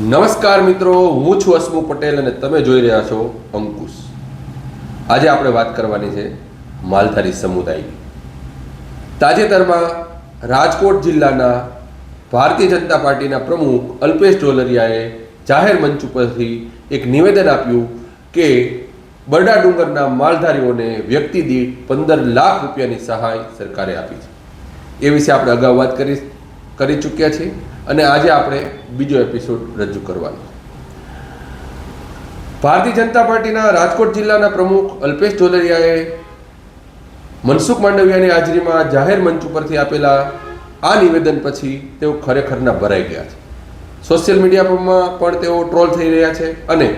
નમસ્કાર મિત્રો, હું છું અસમુ પટેલ અને તમે જોઈ રહ્યા છો અંકુશ. આજે આપણે વાત કરવાની છે માલધારી સમુદાયની. તાજેતરમાં રાજકોટ જિલ્લાના ભારતીય જનતા પાર્ટીના પ્રમુખ અલ્પેશ ઢોલરિયાએ જાહેર મંચ ઉપરથી એક નિવેદન આપ્યું કે બરડા ડુંગરના માલધારીઓને વ્યક્તિ દીઠ પંદર લાખ રૂપિયાની સહાય સરકારે આપી છે. એ વિશે આપણે અગાઉ વાત કરી કરી ચૂક્યા છીએ. અને આજે આપણે બીજો એપિસોડ રજૂ કરવાનો. ભારતીય જનતા પાર્ટીના રાજકોટ જિલ્લાના પ્રમુખ અલ્પેશ ઢોલરિયાએ મનસુખ માંડવિયાની હાજરીમાં જાહેર મંચ ઉપરથી આપેલા આ નિવેદન પછી તેઓ ખરેખરના ભરાઈ ગયા છે. સોશિયલ મીડિયામાં પણ તેઓ ટ્રોલ થઈ રહ્યા છે અને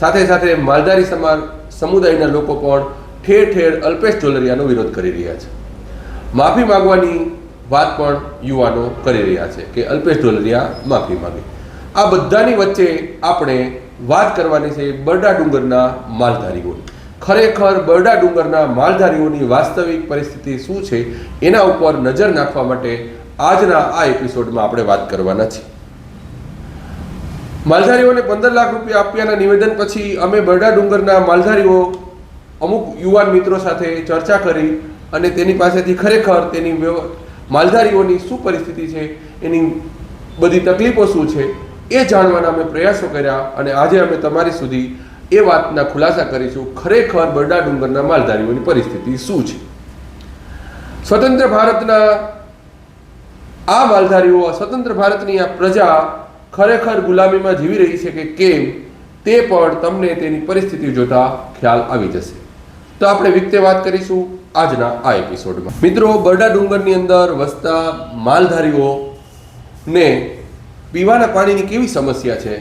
સાથે સાથે માલધારી સમાજ સમુદાયના લોકો પણ ઠેર ઠેર અલ્પેશ ઢોલરિયાનો વિરોધ કરી રહ્યા છે. માફી માંગવાની વાત પણ યુવાનો કરી રહ્યા છે કે અલ્પેશ ઢોલરિયા માફી માગે. આ બધાની વચ્ચે આપણે વાત કરવાની છે બરડા ડુંગરના માલધારીઓની ખરેખર બરડા ડુંગરના માલધારીઓની વાસ્તવિક પરિસ્થિતિ શું છે એના ઉપર નજર નાખવા માટે આજના આ એપિસોડમાં આપણે વાત કરવાના છીએ. માલધારીઓને પંદર લાખ રૂપિયા આપ્યાના નિવેદન પછી અમે બરડા ડુંગરના માલધારીઓ અમુક યુવાન મિત્રો સાથે ચર્ચા કરી અને તેની પાસેથી ખરેખર તેની માલધારીઓની શું પરિસ્થિતિ છે, એની બધી તકલીફો શું છે, એ જાણવાના અમે પ્રયાસો કર્યા અને આજે અમે તમારી સુધી એ વાતના ખુલાસા કરીશું. ખરેખર બરડા ડુંગરના માલધારીઓની પરિસ્થિતિ શું છે? સ્વતંત્ર ભારતના આ માલધારીઓ, સ્વતંત્ર ભારતની આ પ્રજા ખરેખર ગુલામીમાં જીવી રહી છે કે કેમ, તે પણ તમને તેની પરિસ્થિતિ જોતા ખ્યાલ આવી જશે. તો આપણે વિગતે વાત કરીશું. આજના આ એપિસોડમાં મિત્રો, બરડા ડુંગરની અંદર વસતા માલધારીઓને પીવાના પાણીની કેવી સમસ્યા છે?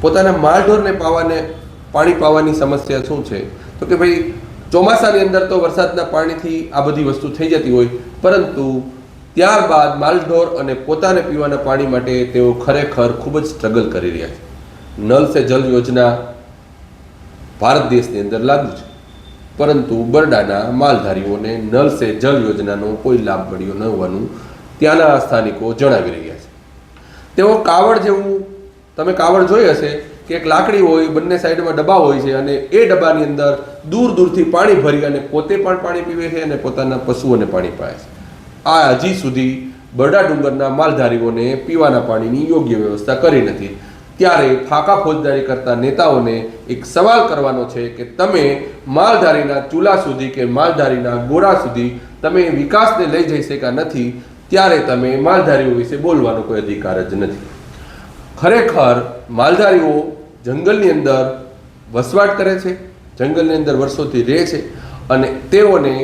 પોતાના માલઢોરને પાવાને, પાણી પાવાની સમસ્યા શું છે? તો કે ભાઈ, ચોમાસાની અંદર તો વરસાદના પાણીથી આ બધી વસ્તુ થઈ જતી હોય, પરંતુ ત્યારબાદ માલઢોર અને પોતાને પીવાના પાણી માટે તેઓ ખરેખર ખૂબ જ સ્ટ્રગલ કરી રહ્યા છે. નલ સે જલ યોજના ભારત દેશની અંદર લાગુ છે. પરંતુ બરડાના માલધારીઓને નલ સે જલ યોજનાનો કોઈ લાભ મળ્યો ન હોવાનું ત્યાંના સ્થાનિકો જણાવી રહ્યા છે. તેઓ કાવડ જેવું, તમે કાવડ જોઈ હશે કે એક લાકડી હોય, બંને સાઈડમાં ડબ્બા હોય છે અને એ ડબ્બાની અંદર દૂર દૂરથી પાણી ભરી અને પોતે પણ પાણી પીવે છે અને પોતાના પશુઓને પાણી પાય છે. આ હજી સુધી બરડા ડુંગરના માલધારીઓને પીવાના પાણીની યોગ્ય વ્યવસ્થા કરી નથી. ત્યારે ફાકા ફોજદારી કરતા નેતાઓને એક સવાલ કરવાનો છે કે તમે માલધારીના ચૂલા સુધી કે માલધારીના ગોળા સુધી તમે વિકાસને લઈ જઈ શક્યા નથી, ત્યારે તમે માલધારીઓ વિશે બોલવાનો કોઈ અધિકાર જ નથી. ખરેખર માલધારીઓ જંગલની અંદર વસવાટ કરે છે, જંગલની અંદર વર્ષોથી રહે છે અને તેઓને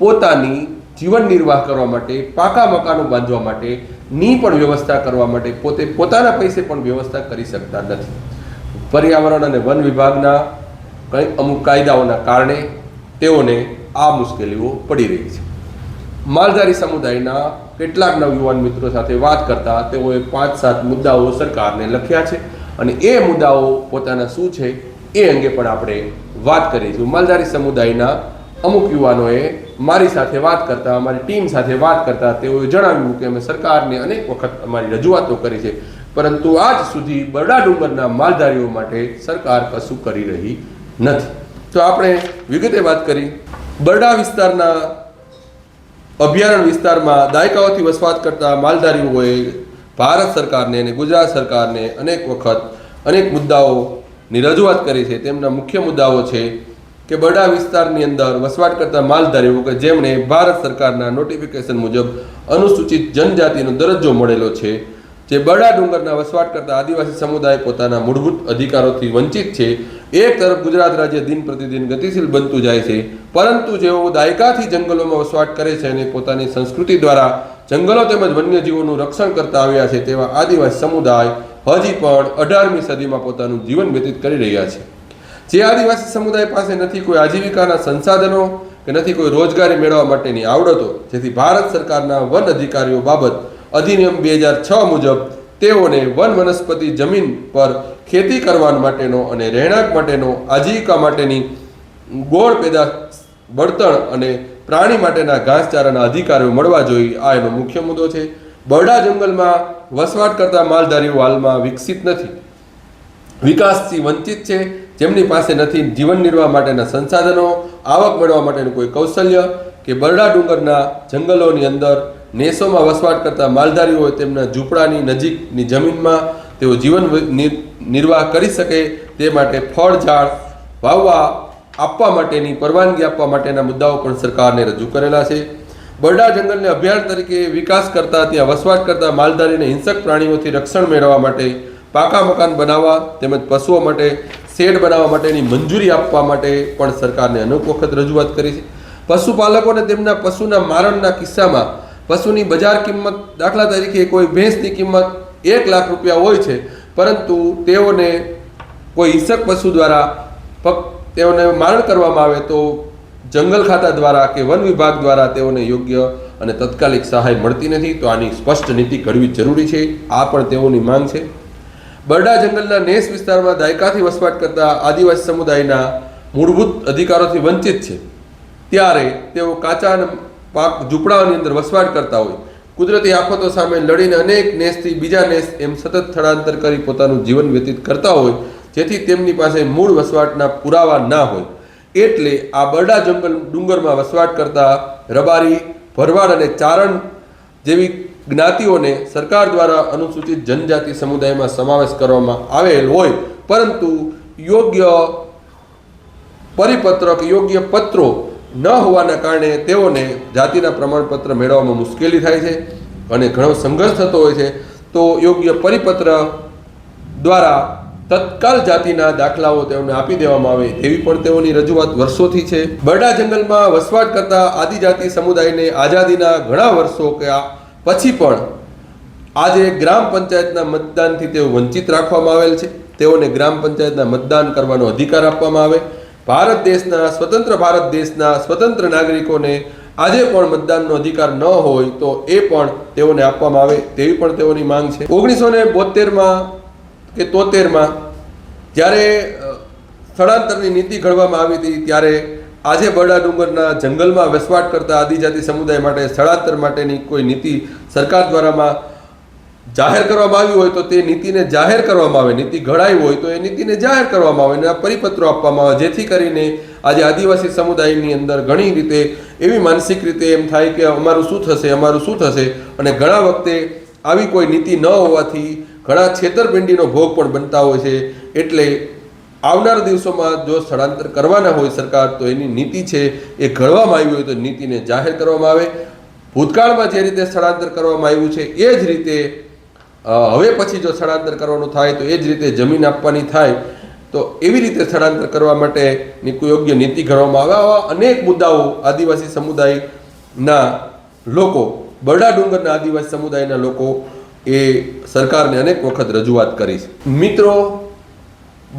પોતાની જીવન નિર્વાહ કરવા માટે, પાકા મકાનો બાંધવા માટે ની પણ વ્યવસ્થા કરવા માટે પોતે પોતાના પૈસે પણ વ્યવસ્થા કરી શકતા નથી. પર્યાવરણ અને વન વિભાગના કંઈ અમુક કાયદાઓના કારણે તેઓને આ મુશ્કેલીઓ પડી રહી છે. માલધારી સમુદાયના કેટલાક નવયુવાન મિત્રો સાથે વાત કરતા તેઓએ પાંચ સાત મુદ્દાઓ સરકારને લખ્યા છે અને એ મુદ્દાઓ પોતાના શું છે એ અંગે પણ આપણે વાત કરીશું. માલધારી સમુદાયના અમુક યુવાનોએ મારી સાથે વાત કરતા અમારી ટીમ સાથે વાત કરતા તેઓએ જણાવ્યું કે અમે સરકારને અનેક વખત અમારી રજૂઆતો કરી છે. પરંતુ આજ સુધી બરડા ડુંગરના માલધારીઓ માટે સરકાર કશું કરી રહી નથી. તો આપણે વિગતે વાત કરી. બરડા વિસ્તારના અભયારણ્ય વિસ્તારમાં દાયકાઓથી વસવાટ કરતા માલધારીઓએ ભારત સરકારને અને ગુજરાત સરકારને અનેક વખત અનેક મુદ્દાઓની રજૂઆત કરી છે. તેમના મુખ્ય મુદ્દાઓ છે કે બરડા વિસ્તારની અંદર વસવાટ કરતા માલધારીઓ કે જેમણે ભારત સરકારના નોટિફિકેશન મુજબ અનુસૂચિત જનજાતિનો દરજ્જો મળેલો છે. જે બરડા ડુંગરના વસવાટ કરતા આદિવાસી સમુદાય પોતાના મૂળભૂત અધિકારોથી વંચિત છે. એક તરફ ગુજરાત રાજ્ય દિન પ્રતિદિન ગતિશીલ બનતું જાય છે. પરંતુ જેઓ દાયકાથી જંગલોમાં વસવાટ કરે છે અને પોતાની સંસ્કૃતિ દ્વારા જંગલો તેમજ વન્યજીવોનું રક્ષણ કરતા આવ્યા છે તેવા આદિવાસી સમુદાય હજી પણ અઢારમી સદીમાં પોતાનું જીવન વ્યતીત કરી રહ્યા છે. જે આદિવાસી સમુદાય પાસે નથી કોઈ આજીવિકાના સંસાધનો કે નથી કોઈ રોજગારી મેળવવા માટેની આવડતો, જેથી ભારત સરકારના વન અધિકારીઓ બાબત અધિનિયમ બે હજાર છ મુજબ તેઓને વન વનસ્પતિ જમીન પર ખેતી કરવા માટેનો અને રહેણાંક માટેનો, આજીવિકા માટેની ગોળ પેદા બળતણ અને પ્રાણી માટેના ઘાસચારાના અધિકારીઓ મળવા જોઈએ આ એનો મુખ્ય મુદ્દો છે. બરડા જંગલમાં વસવાટ કરતા માલધારીઓ હાલમાં વિકસિત નથી. વિકાસથી વંચિત છે. જેમની પાસે નથી, જીવન નિર્વાહ માટેના સંસાધનો, આવક મેળવવા માટેનું કોઈ કૌશલ્ય કે બરડા ડુંગરના જંગલોની અંદર નેસોમાં વસવાટ કરતા માલધારીઓ તેમના ઝૂંપડાની નજીકની જમીનમાં તેઓ જીવન નિર્વાહ કરી શકે તે માટે ફળ, ઝાડ વાવવા આપવા માટેની, પરવાનગી આપવા માટેના મુદ્દાઓ પણ સરકારને રજૂ કરેલા છે. બરડા જંગલને અભયારણ્ય તરીકે વિકાસ કરતા, ત્યાં વસવાટ કરતા માલધારીને હિંસક પ્રાણીઓથી રક્ષણ મેળવવા માટે પાકા મકાન બનાવવા તેમજ પશુઓ માટે શેડ બનાવવા માટેની મંજૂરી આપવા માટે પણ સરકારને અનેક વખત રજૂઆત કરી છે. પશુપાલકોને તેમના પશુના મારણના કિસ્સામાં પશુની બજાર કિંમત, દાખલા તરીકે કોઈ ભેંસની કિંમત એક લાખ રૂપિયા હોય છે, પરંતુ તેઓને કોઈ ઈસક પશુ દ્વારા ફક્ત તેઓને મારણ કરવામાં આવે તો જંગલ ખાતા દ્વારા કે વન વિભાગ દ્વારા તેઓને યોગ્ય અને તત્કાલિક સહાય મળતી નથી. તો આની સ્પષ્ટ નીતિ ઘડવી જરૂરી છે. આ પણ તેઓની માંગ છે. બરડા જંગલના નેસ વિસ્તારમાં દાયકાથી વસવાટ કરતા આદિવાસી સમુદાયના મૂળભૂત અધિકારોથી વંચિત છે. ત્યારે તેઓ કાચા પાક ઝૂંપડાઓની અંદર વસવાટ કરતા હોય. કુદરતી આફતો સામે લડીને અનેક નેસથી બીજા નેસ એમ સતત સ્થળાંતર કરી પોતાનું જીવન વ્યતીત કરતા હોય, જેથી તેમની પાસે મૂળ વસવાટના પુરાવા ના હોય. એટલે આ બરડા જંગલ ડુંગરમાં વસવાટ કરતા રબારી, ભરવાડ અને ચારણ જેવી જ્ઞાતિઓને સરકાર દ્વારા અનુસૂચિત જનજાતિ સમુદાયમાં સમાવેશ કરવામાં આવેલ હોય, પરંતુ યોગ્ય પરિપત્રક યોગ્ય પત્રો ન હોવાના કારણે તેઓને જાતિના પ્રમાણપત્ર મેળવવામાં મુશ્કેલી થાય છે અને ઘણો સંઘર્ષ થતો હોય છે. તો યોગ્ય પરિપત્ર દ્વારા તત્કાલ જાતિના દાખલાઓ તેઓને આપી દેવામાં આવે એવી પણ તેઓની રજૂઆત વર્ષોથી છે. બરડા જંગલમાં વસવાટ કરતા આદિજાતિ સમુદાયને આઝાદીના ઘણા વર્ષો કે પછી પણ આજે ગ્રામ પંચાયતના મતદાનથી તેઓ વંચિત રાખવામાં આવેલ છે. તેઓને ગ્રામ પંચાયતના મતદાન કરવાનો અધિકાર આપવામાં આવે. ભારત દેશના, સ્વતંત્ર ભારત દેશના સ્વતંત્ર નાગરિકોને આજે પણ મતદાનનો અધિકાર ન હોય તો એ પણ તેઓને આપવામાં આવે તેવી પણ તેઓની માંગ છે. ઓગણીસો ને બોતેરમાં કે તોતેરમાં જ્યારે સ્થળાંતરની નીતિ ઘડવામાં આવી હતી ત્યારે આજે બરડા ડુંગરના જંગલમાં વસવાટ કરતા આદિજાતિ સમુદાય માટે સ્થળાંતર માટેની કોઈ નીતિ સરકાર દ્વારામાં જાહેર કરવામાં આવી હોય તો તે નીતિને જાહેર કરવામાં આવે. નીતિ ઘડાઈ હોય તો એ નીતિને જાહેર કરવામાં આવે અને આ પરિપત્રો આપવામાં આવે, જેથી કરીને આજે આદિવાસી સમુદાયની અંદર ઘણી રીતે એવી માનસિક રીતે એમ થાય કે અમારું શું થશે, અમારું શું થશે અને ઘણા વખતે આવી કોઈ નીતિ ન હોવાથી ઘણા છેતરપિંડીનો ભોગ પણ બનતા હોય છે. એટલે આવનાર દિવસોમાં જો સ્થળાંતર કરવાના હોય સરકાર, તો એની નીતિ છે એ ઘડવામાં આવી હોય તો નીતિને જાહેર કરવામાં આવે. ભૂતકાળમાં જે રીતે સ્થળાંતર કરવામાં આવ્યું છે, એ જ રીતે હવે પછી જો સ્થળાંતર કરવાનું થાય, તો એ જ રીતે જમીન આપવાની થાય. તો એવી રીતે સ્થળાંતર કરવા માટેની યોગ્ય નીતિ ઘડવામાં આવે આવા અનેક મુદ્દાઓ આદિવાસી સમુદાયના લોકો, બરડા ડુંગરના આદિવાસી સમુદાયના લોકો એ સરકારને અનેક વખત રજૂઆત કરી છે. મિત્રો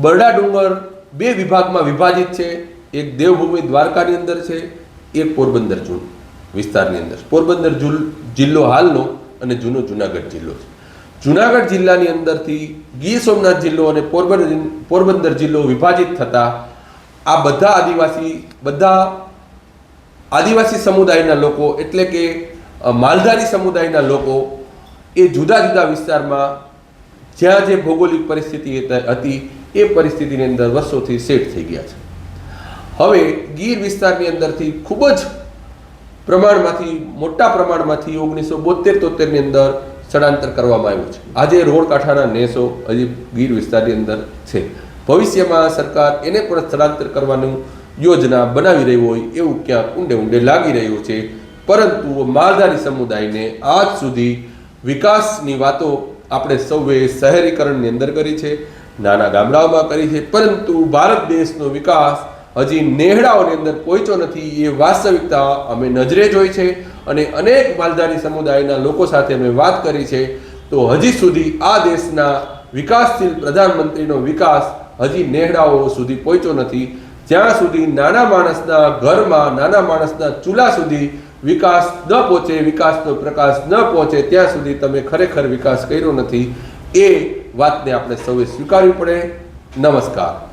બરડા ડુંગર બે વિભાગમાં વિભાજિત છે. એક દેવભૂમિ દ્વારકાની અંદર છે, એક પોરબંદર જૂન વિસ્તારની અંદર. પોરબંદર જુલ- જિલ્લો હાલનો અને જૂનો જુનાગઢ જિલ્લો છે. જુનાગઢ જિલ્લાની અંદરથી ગીર સોમનાથ જિલ્લો અને પોરબંદર પોરબંદર જિલ્લો વિભાજિત થતા આ બધા આદિવાસી બધા આદિવાસી સમુદાયના લોકો એટલે કે માલધારી સમુદાયના લોકો એ જુદા જુદા વિસ્તારમાં જ્યાં જે ભૌગોલિક પરિસ્થિતિ હતી- એ પરિસ્થિતિની અંદર વર્ષોથી સેટ થઈ ગયા છે. હવે ગીર વિસ્તારની અંદરથી ખૂબ જ પ્રમાણમાંથી, મોટા પ્રમાણમાંથી ઓગણીસો બોતેર તોતેરની અંદર સ્થળાંતર કરવામાં આવ્યું છે. આજે રોડ કાંઠાના નેસો હજી ગીર વિસ્તારની અંદર છે. ભવિષ્યમાં સરકાર એને પણ સ્થળાંતર કરવાનું યોજના બનાવી રહી હોય એવું ક્યાંક ઊંડે ઊંડે લાગી રહ્યું છે. પરંતુ માલધારી સમુદાયને આજ સુધી વિકાસની વાતો આપણે સૌએ શહેરીકરણની અંદર કરી છે, નાના ગામડાઓમાં કરી છે, પરંતુ ભારત દેશનો વિકાસ હજી નેહડાઓની અંદર પહોંચ્યો નથી એ વાસ્તવિકતા અમે નજરે જોઈ છે અને અનેક માલધારી સમુદાયના લોકો સાથે અમે વાત કરી છે. તો હજી સુધી આ દેશના વિકાસશીલ પ્રધાનમંત્રીનો વિકાસ હજી નેહડાઓ સુધી પહોંચ્યો નથી. જ્યાં સુધી નાના માણસના ઘરમાં, નાના માણસના ચૂલા સુધી વિકાસ ન પહોંચે, વિકાસનો પ્રકાશ ન પહોંચે, ત્યાં સુધી તમે ખરેખર વિકાસ કર્યો નથી. એ વાતને આપણે સૌએ સ્વીકારવી પડે. નમસ્કાર.